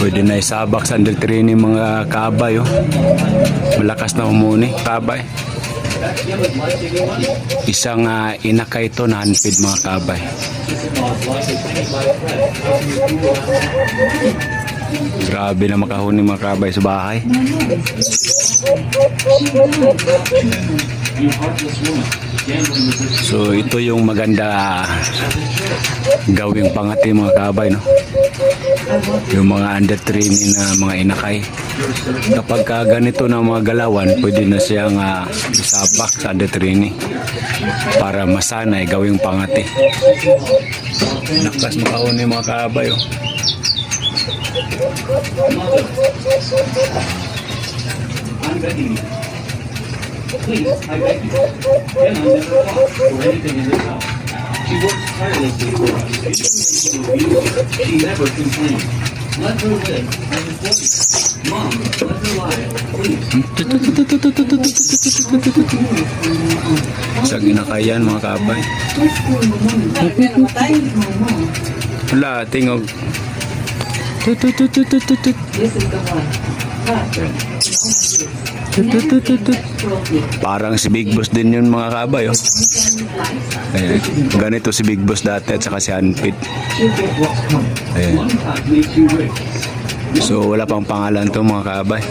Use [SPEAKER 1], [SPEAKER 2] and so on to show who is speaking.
[SPEAKER 1] Pwede na isabak sa under training mga kabay. Oh. Malakas na humuni. Kabay. Isang uh, inaka ito na unfeed mga kabay. Grabe na makahuni mga kabay sa bahay. So ito yung maganda gawing pangati mga kabay no. Yung mga under training na mga inakay. Kapag ka ganito na mga galawan, pwede na siyang uh, isapak sa under training para masanay gawing pangati. Nakas makahuni mga kabay oh.
[SPEAKER 2] Begging you. Please, I beg you. Jenna never fought for anything in this house. She works tirelessly for us. She never complains. Let her live as a employee. Mom, let her lie. Please.
[SPEAKER 1] Sa ginakayan mga kabay. Wala, tingog. Tut, tut, tut, tut, tut, tut, tut. Tut, Parang si Big Boss din yun mga kabay. Oh. Ayan. Ganito si Big Boss dati at saka si Hanpit. Ayan. So wala pang pangalan to mga kabay.